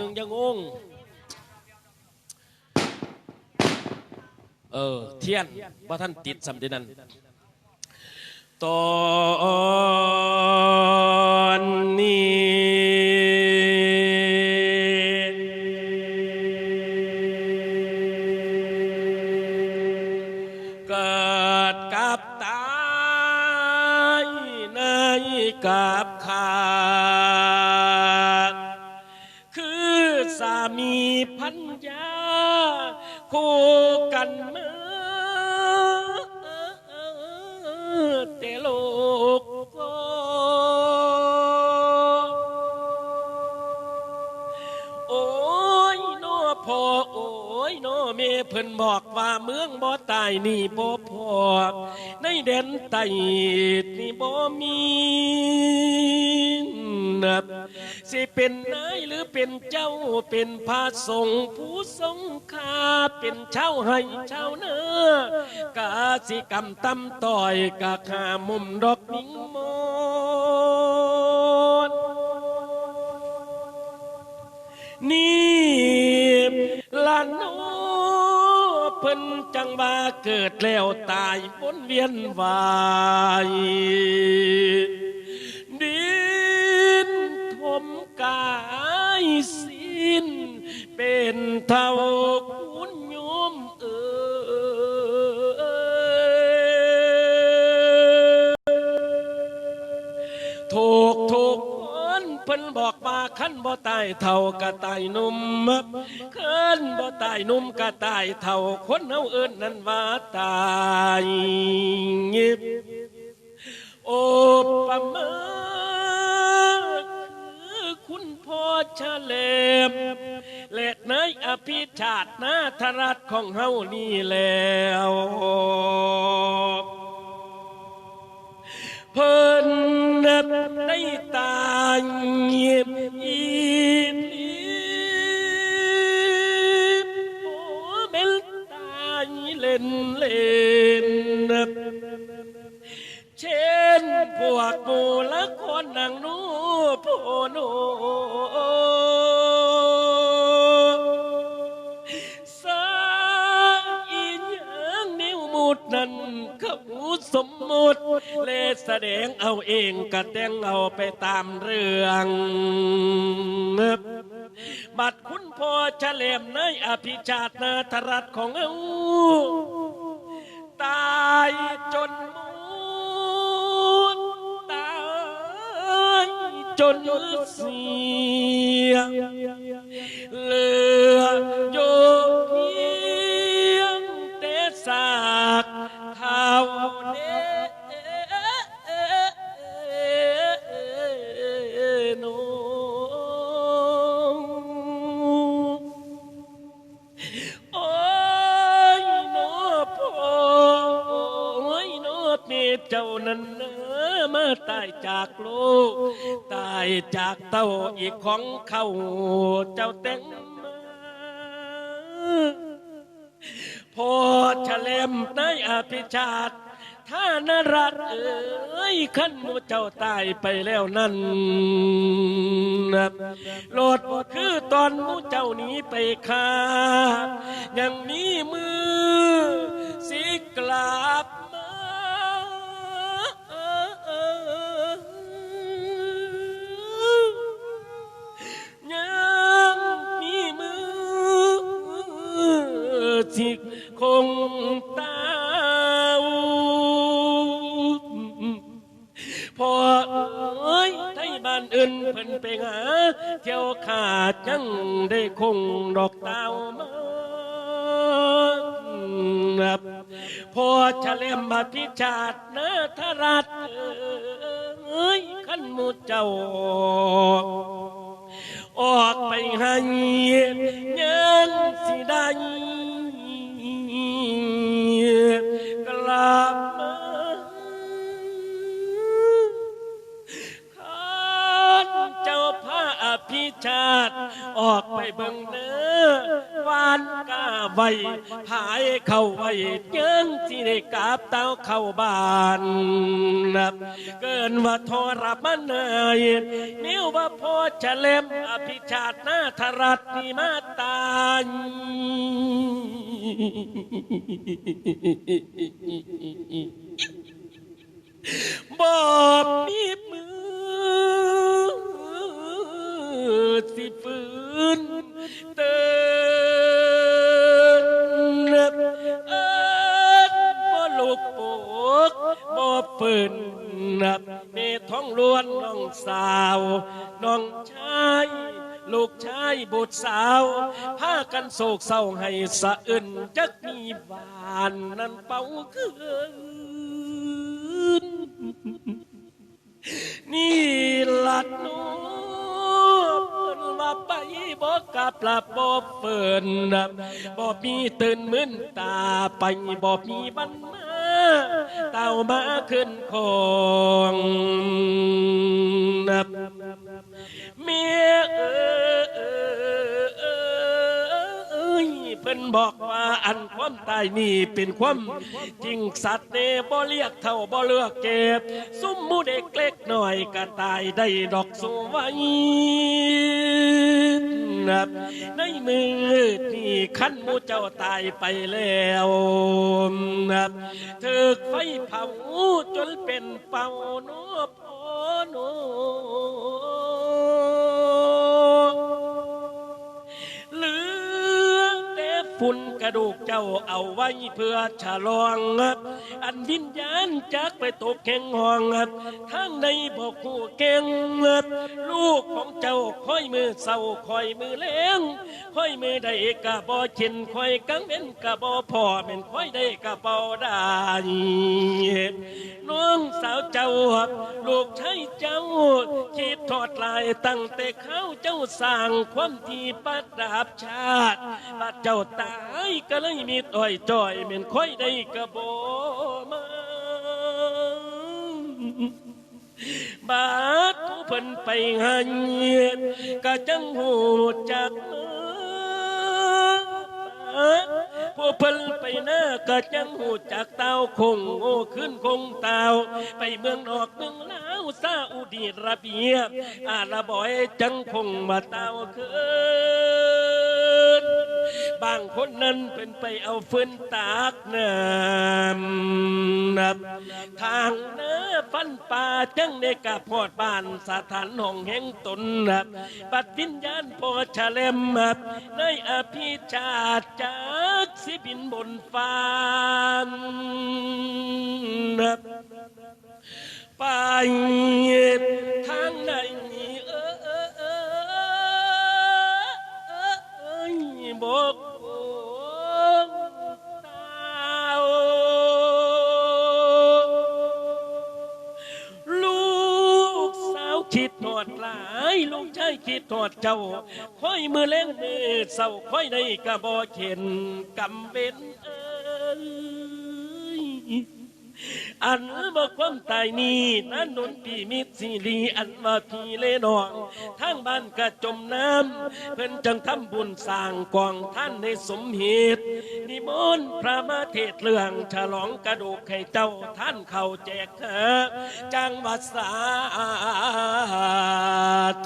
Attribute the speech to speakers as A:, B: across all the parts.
A: หนึ่งยังงงเออ เทียนว่าท่านติดสำเดนั้นตอนนี้ คู่กันมาแต่โลกก็โอ้ยนอพ่อโอ้ยนอเมเพิ่นบอกว่าเมืองบ่ตายนี่บ่พอในแดนไตนี่บ่มีนับสิเป็นนายหรือ เป็นเจ้าเป็นพระสงฆ์ผู้ทรงคาเป็นเช่าให้เช่าเนื้อกาสิกรรมตำต่อยกะขามุมดอกนิ่งมนนี่ละโนเพิ่นจังว่าเกิดแล้วตายวนเวียนวาย เท่าคุณโยมเอ่ยถูกถูกคนเพิ่นบอกว่าขั้นบ่ตายเท่ากะตายนุ่มขั้นบ่ตายนุ่มกะตายเท่าคนเฮาเอิ้นนั้นว่าตายงิบโอปมาคือคุณพ่อชะเลม นายอภิชาตินาธรัตของเฮานี่แล้วเพิ่นนับได้ตายเงียบ งกะแต่งเอาไปตามเรื่องบัดคุณพ่อเฉลมในอภิชาตินาธรัตของเอาตายจนมูดตายจนเสียเหลืออยู่เพีย เจ้านั้นมาตายจากโลกตายจากเต้าอีกของเขาเจ้าแต่งมาพอเฉลมในอภิชาติถ้านรัตเอ้ยขันมูเจ้าตายไปแล้วนั่นโลดคือตอนมูเจ้านี้ไปคายังมีมือสิกลับ ชาตินาธรัตเอ้ยขันหมูเจ้า ออกไปให้ยังสิได้กลับมาข้าเจ้าพระอภิชาติ ออกไปเบิ่งเน วานกาไว้หายเข้าไว้เจิงที่ได้กาบเต้าเข้าบ้านนับเกินว่าทรมานเนยนิ้วว่าพอจะเล่มอภิชาตินาธรัตนีมาตายบอบมีมือสิฝืนเตื บ่ฝืนนับเมท้องล้วนน้องสาวน้องชายลูกชายบุตรสาวพากันโศกเศร้าให้สะอื่นจักมีบานนั้นเป่าคืนนี่ลัดนู่นว่าไปบอกกับละบ่เฟินนะบ่มีตื่นมึนตาไปบ่มีบันมา เต่ามาขึ้นคงนะเมียเออเอ นบอกว่าอันความตายนี่เป็นความจริงสัตว์เนบ่เรียกเท่าบ่เลือกเก็บ ซุ่มมูเด็กเล็กหน่อยก็ตายได้ดอกสวยนับในมือนี่ขั้นมูเจ้าตายไปแล้วนับถึกไฟเผาจนเป็นเป่าโนพอโน ฝุ่นกระดูกเจ้าเอาไว้เพื่อฉลองอันวิญญาณจากไปตกแข่งห้องทางในบอกคู่เก่งลูกของเจ้าค่อยมือเศร้าค่อยมือเลี้ยงค่อยมือได้กะบ่ชินค่อยกังเป็นกะบ่พอเป็นค่อยได้กะบ่ได้น้องสาวเจ้าลูกชายเจ้าคิดทอดลายตั้งแต่เขาเจ้าสร้างความที่ประดับชาติบัดเจ้าตายก็เลยมีต่อยจ่อยเป็นค่อยได้กระโบมาบาดผู้เพิ่นไปหันก็จังหูจักผู้เพิ่นไปหน้าก็จังหูจักเต้าคงโง่ขึ้นคงเต้าไปเมืองนอกเมืองลาวซาอุดีระเบียบอาละบอยจังคงมาเต้าคืน บางคนนั้นเป็นไปเอาฟืนตากน้ำนับทางเนื้อฟันป่าจังได้กับพอดบ้านสถานห้องแห่งตนนับปัดวิญญาณพอชะเลมนับในอภิชาติจากสิบินบนฟ้านับไป เจ้าค่อยมือเล่งมือเศร้าค่อยในกระบอกเข็นกำเป็นเอ อันว่าความตายนี้นั้นนนปีมิตรสิรีอันว่าพีเลนองทางบ้านกระจมน้ำเพิ่นจังทำบุญสร้างกองท่านในสมเหตุนิมนต์พระมาเทศเรื่องฉลองกระดูกให้เจ้าท่านเข้าแจกเถอจังวัดสา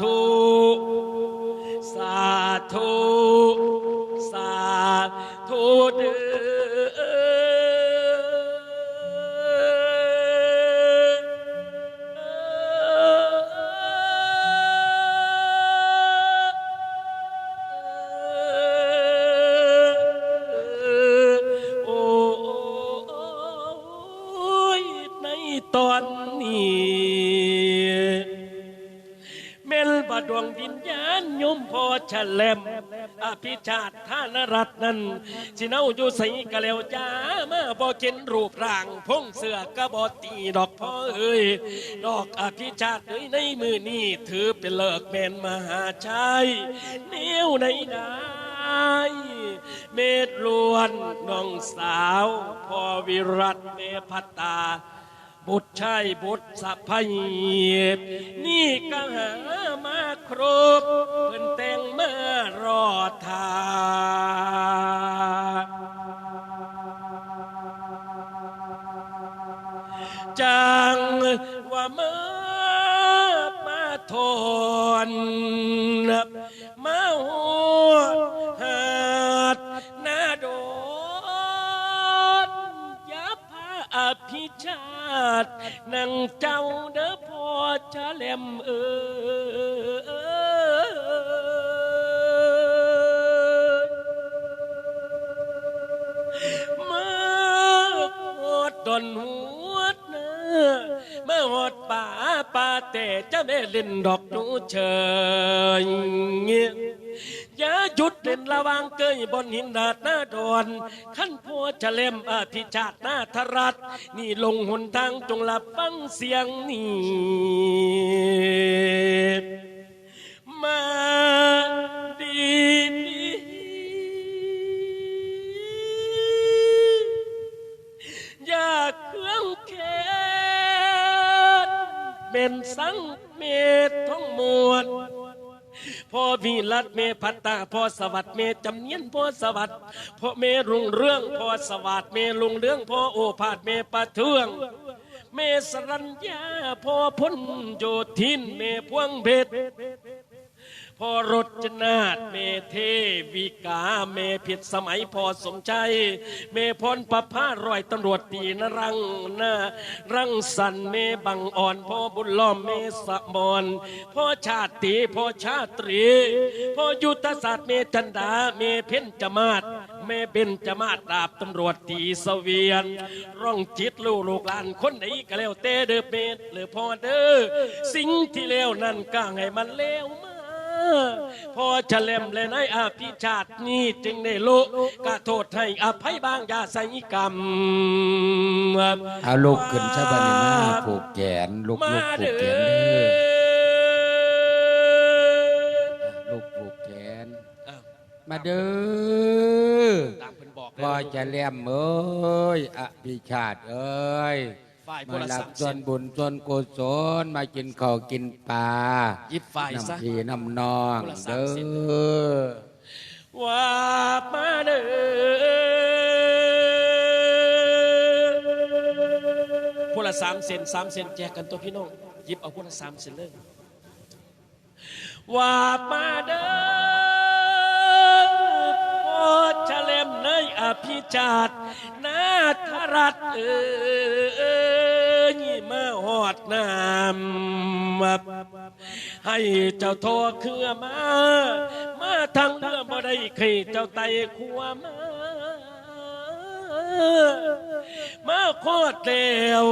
A: ธุสาธุสาธุเด้อ พอฉลมอภิชาติท่านรัตน์นั้นสิเนาอยู่ใส่กะแล้วจ้ามาบ่ก็นรูปร่างพงเสือกะบ่ตีดอกพ่อเอ้ยดอกอภิชาติเอ้ยในมือนี้ถือเป็นเลิกแมนมหาชัยเนียวในได้เมตรลวนน้องสาวพ่อวิรัตเมพัตตา บุตรชายบุตรสัพียบนี่ก็หามาครบเพิ่นแต่งเมื่อรอทางจังว่าเมื่อมาทน พิชาตินังเจ้าเด้อพอชะแหลมเออมาหอดดนหัวเนื้อะมาหอดป่าป่าแต่จ้าแม่ลินดอกหนูเชย อย่าหยุดเล่นระวังเกยบนหินดาดหน้าดอนขั้นพัวจะเล่มอธิชาติหน้าทรัตนี่ลงหนทางจงหลับฟังเสียงนี้ วีรัตเมพัตตาพ่อสวัสดิ์เมจำเนียนพ่อสวัสดิ์พ่อเมรุ่งเรื่องพ่อสวัสดิ์เมลุงเรื่องพ่อโอภาสเมปะเทืองเมสรัญญาพ่อพ้นโยทินเมพวงเบ็ด พอรจนาถเมเทวิกาเมผิดสมัยพอสมใจ เมพรประพารอยตำรวจตีนรังนารังสันเมบังอ่อนพ่อบุญล้อมเมสมอนพ่อชาติพ่อชาตรีพ่อยุทธศาสตร์เมจันดาเมเพ็ญจมาศเมเบนจมาศดาบตำรวจตีสเวียน ร่องจิตลูกลูกหลานคนไหนก็แล้วเตเดอเมดหรือพ่อเด้อสิ่งที่เลวนั่นก็ให้มันเลวม พอเฉลมเลยนายอภิชาตินี่จึงได้โลกะโทษให้อภัยบางอยาใส่กรรม
B: เอาลูกขึ้นซะบัดนี้มาผูกแขนลูก
A: มา
B: ลูกผู
A: เด้
B: กแขนเด้อ
A: อ
B: ลูกผูกแขน
A: อ้าว
B: มาเด้อ
A: ตามเพิ่นบอกเลย
B: พ่อจะเลี่ยมเอ้ยอภิชาติเอ้ย
A: ฝ่ายพ
B: มา
A: ล
B: รั
A: สั
B: บ
A: ง
B: ส่วนบุญส่วนกุศลมากินข้าวกินปลา
A: ยิบฝ่ายซะ
B: น้ำพี่น้ำนอง
A: คนละสาม
B: เด้
A: สิบ
B: อ
A: ว่ามาเด้อพละสามเซนสามเซนแจกกันตัวพี่น้องหยิบเอาพละสามเซนเลยว่ามาเด้อพ่อเฉลมในอภิชาตินาทรัตเอ้ยมา หอดน้ำให้เจ้าโทเครือมา มาทางเรือบ่ได้เคยเจ้าไตขัวมา มาโคตรเร็ว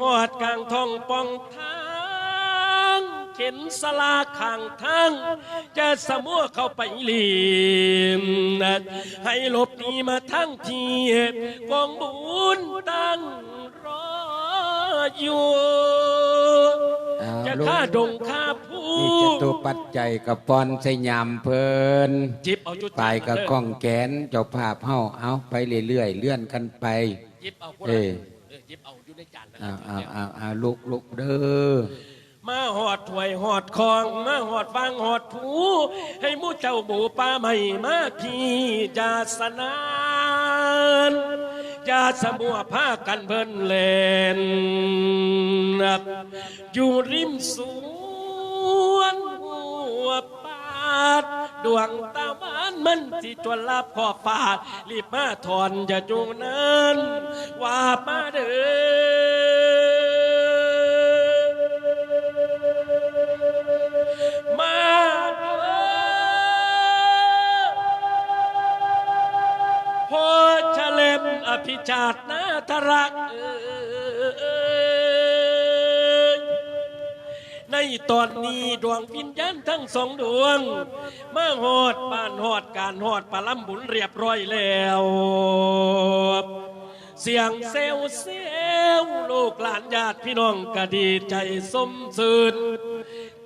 A: หอดกลางทองปองทางเข็นสลาข้างทางจะสมัวเข้าไปลีมนะให้หลบหนีมาทั้งทีกองบุญตั้ง อยู่
B: เอา
A: จะ
B: ลูก
A: ฆ่าดงฆ่าผู้
B: นี่จะตัวปัจจัยกับปอนสยามเพลิน
A: จิบเอาจุด
B: ไปกับกล้องแขนเจ้าภาพเฮาเอาไปเรื่อยๆเลื่อนกันไป
A: จิบเอาคน
B: เอ้
A: ละ
B: ย
A: เออจิบเอาอยู่ในจานนั่น
B: เอา
A: แหละ
B: เอาเอาเอาลูกลูกเด้อ
A: มาหอดถวยหอดคอง มาหอดฟางหอดผูให้หมูเจ้าหมูป่าใหม่มาพี่จาสนาน ยาสมัวผ้ากันเพิ่นเลนอยู่ริมสวนหัวปาด ดวงตาหวานมันสิจวนลับขอบฟ้ารีบมาถอนอย่าจูงนั้นว่ามาเด้อ มอภิชาตนาทรักในตอนนี้ดวงวิญญาณทั้งสองดวง มาหอดบ้านหอดการหอดปลาลำบุญเรียบร้อยแล้ว เสียงเซลเซลลูกหลานญาติพี่น้องก็ดีใจสมสื่น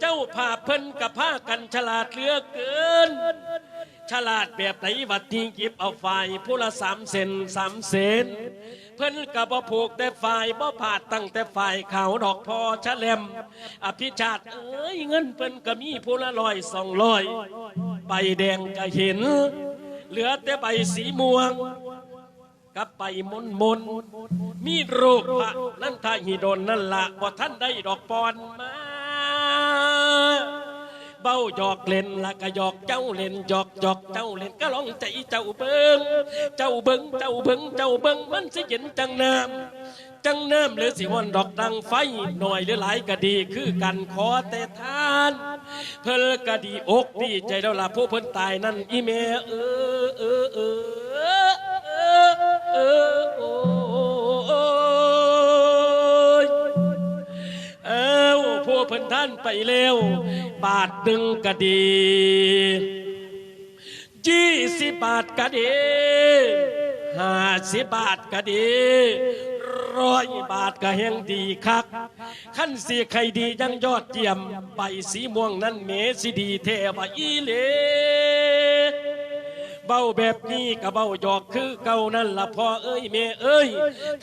A: เจ้าภาพเพิ่นกับผ้ากันฉลาดเลือเกิน ฉลาดแบบไหนวัดที่หยิบเอาฝ่ายผู้ละสามเซนสามเซนเพิ่นกับบ่ผูกแต่ฝ่ายบ่ผาดตั้งแต่ฝ่ายเขาดอกพอชะเลมอภิชาติเอ้ยเงินเพิ่นก็มีผู้ละร้อยสองร้อยใบแดงก็เห็น เหลือแต่ใบสีม่วงกับไปมนมนมีรูปพระนั่นทาหิดนนั่นละบ่ท่านได้ดอกปอนมา เบ้าหยอกเล่นละก็หยอกเจ้าเล่นหยอกหยอกเจ้าเล่นก็ลองใจเจ้าเบิ้งเจ้าเบิ้งเจ้าเบิ้งเจ้าเบิ้งมันสิเย็นจังน้ำจังน้ำหรือสิวันดอกดังไฟหน่อยหรือหลายก็ดีคือกันขอแต่ทาน เพิ่นก็ดีอกดีใจแล้วล่ะผู้เพิ่นตายนั่นอีเมเออเออเออเออเออโอ้ยเอ้าเพิ่นท่านไปเร็ว บาทหนึ่งก็ดียี่สิบบาทก็ดีห้าสิบบาทก็ดีร้อยบาทก็แห่งดีคักขั้นสีใครดียังยอดเยี่ยมใบสีม่วงนั้นเมสิดีเทบอีเลเบาแบบนี้ก็เบาหยอกคือเก่านั่นละพ่อเอ้ยเมเอ้ย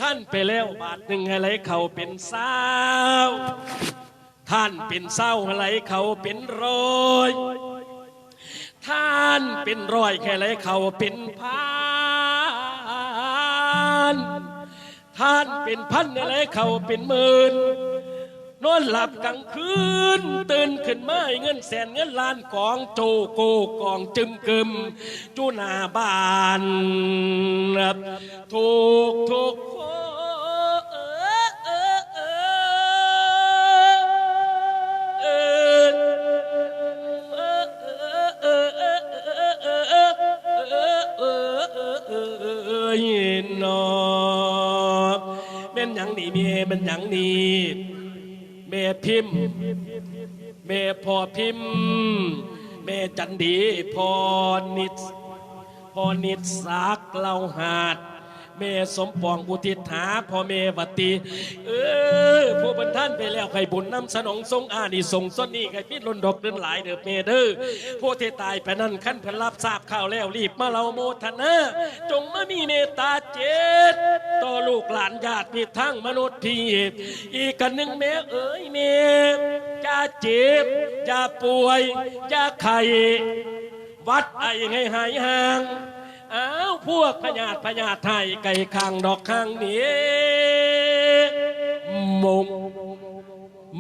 A: ท่านไปแล้วบาทหนึ่งให้ไหลเขาเป็นสาว ท่านเป็นเศร้าให้ไหลเขาเป็นร้อย ท่านเป็นร้อยแค่ไหลเขาเป็นพัน ท่านเป็นพันให้ไหลเขาเป็นหมื่นนอนหลับกลางคืนตื่นขึ้นมาเงินแสนเงินล้านกองโจโกกองจึมกึมจูนาบานถูกถูก ย่างนี่เมียเป็นยังนี่เมพิมพ์แม่พ่อพิมพ์แม่จันดีพอนิดพอนิดสักเล่าหาด แม่สมปองอุทิศหาพ่อแม่วัติเออผู้บรรท่านไปแล้วใครบุญน้ำสนองทรงอานิสงส้นนี่ใครพิดลนดอกเดินหลายเด้อเมเด้อผู้ที่ตายไปนั่นขั้นเพันรับทราบข่าวแล้วรีบมาเราโมทนาจงมามีเมตตาเจตต่อลูกหลานญาติมิตรทั้งมนุษย์ที่อีกกันหนึ่งแม่เอ๋ยแม่จะเจ็บจะป่วยจะไข้วัดไอ้ให้หายห่าง อ้าวพวกพญาติพญาติไทยไก่ข้างดอกข้างนี้มง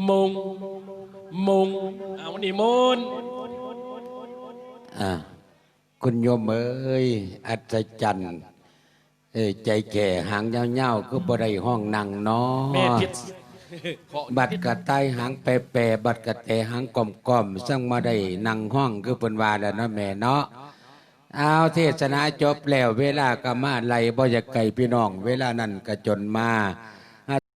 A: มงมงเอานี่มนต์
B: อะคุณโยมเอ้ยอัศจรรย์เอ้ยใจแก่หางยาวๆคือบ่ได้ห้องนั่งเนาะ
A: แม่พิษ
B: บัดกระต่ายหางแปรๆบัดกระแตหางกลมๆซึ่งมาได้นั่งห้องคือเพิ่นว่าแล้วเนาะแม่เนาะ เอาเทศนาจบแล้ว เวลาก็มาไล่บ่อยากไก่พี่น้อง เวลานั้นก็จนมา